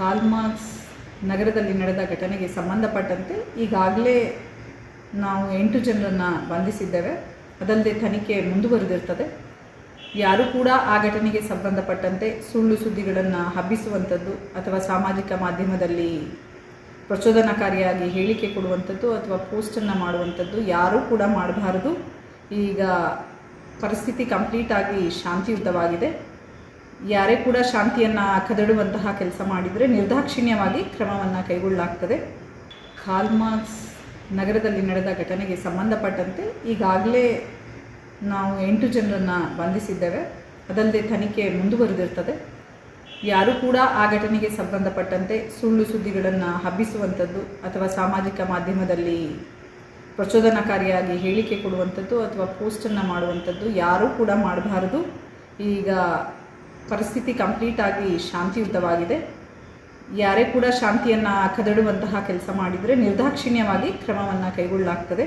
ಹಾಲ್ಮಾರ್ಕ್ಸ್ ನಗರದಲ್ಲಿ ನಡೆದ ಘಟನೆಗೆ ಸಂಬಂಧಪಟ್ಟಂತೆ ಈಗಾಗಲೇ ನಾವು ಎಂಟು ಜನರನ್ನು ಬಂಧಿಸಿದ್ದೇವೆ. ಅದಲ್ಲದೆ ತನಿಖೆ ಮುಂದುವರೆದಿರ್ತದೆ. ಯಾರೂ ಕೂಡ ಆ ಘಟನೆಗೆ ಸಂಬಂಧಪಟ್ಟಂತೆ ಸುಳ್ಳು ಸುದ್ದಿಗಳನ್ನು ಹಬ್ಬಿಸುವಂಥದ್ದು ಅಥವಾ ಸಾಮಾಜಿಕ ಮಾಧ್ಯಮದಲ್ಲಿ ಪ್ರಚೋದನಕಾರಿಯಾಗಿ ಹೇಳಿಕೆ ಕೊಡುವಂಥದ್ದು ಅಥವಾ ಪೋಸ್ಟನ್ನು ಮಾಡುವಂಥದ್ದು ಯಾರೂ ಕೂಡ ಮಾಡಬಾರದು. ಈಗ ಪರಿಸ್ಥಿತಿ ಕಂಪ್ಲೀಟಾಗಿ ಶಾಂತಿಯುತವಾಗಿದೆ. ಯಾರೇ ಕೂಡ ಶಾಂತಿಯನ್ನು ಕದಡುವಂತಹ ಕೆಲಸ ಮಾಡಿದರೆ ನಿರ್ದಾಕ್ಷಿಣ್ಯವಾಗಿ ಕ್ರಮವನ್ನು ಕೈಗೊಳ್ಳಲಾಗ್ತದೆ. ಕಾಲ್ಮಾಕ್ಸ್ ನಗರದಲ್ಲಿ ನಡೆದ ಘಟನೆಗೆ ಸಂಬಂಧಪಟ್ಟಂತೆ ಈಗಾಗಲೇ ನಾವು ಎಂಟು ಜನರನ್ನು ಬಂಧಿಸಿದ್ದೇವೆ. ಅದಲ್ಲದೆ ತನಿಖೆ ಮುಂದುವರೆದಿರ್ತದೆ. ಯಾರೂ ಕೂಡ ಆ ಘಟನೆಗೆ ಸಂಬಂಧಪಟ್ಟಂತೆ ಸುಳ್ಳು ಸುದ್ದಿಗಳನ್ನು ಹಬ್ಬಿಸುವಂಥದ್ದು ಅಥವಾ ಸಾಮಾಜಿಕ ಮಾಧ್ಯಮದಲ್ಲಿ ಪ್ರಚೋದನಕಾರಿಯಾಗಿ ಹೇಳಿಕೆ ಕೊಡುವಂಥದ್ದು ಅಥವಾ ಪೋಸ್ಟನ್ನು ಮಾಡುವಂಥದ್ದು ಯಾರೂ ಕೂಡ ಮಾಡಬಾರದು. ಈಗ ಪರಿಸ್ಥಿತಿ ಕಂಪ್ಲೀಟ್ ಆಗಿ ಶಾಂತಿಯುತವಾಗಿದೆ. ಯಾರೇ ಕೂಡ ಶಾಂತಿಯನ್ನು ಕದಡುವಂತಹ ಕೆಲಸ ಮಾಡಿದರೆ ನಿರ್ದಾಕ್ಷಿಣ್ಯವಾಗಿ ಕ್ರಮವನ್ನು ಕೈಗೊಳ್ಳಲಾಗ್ತದೆ.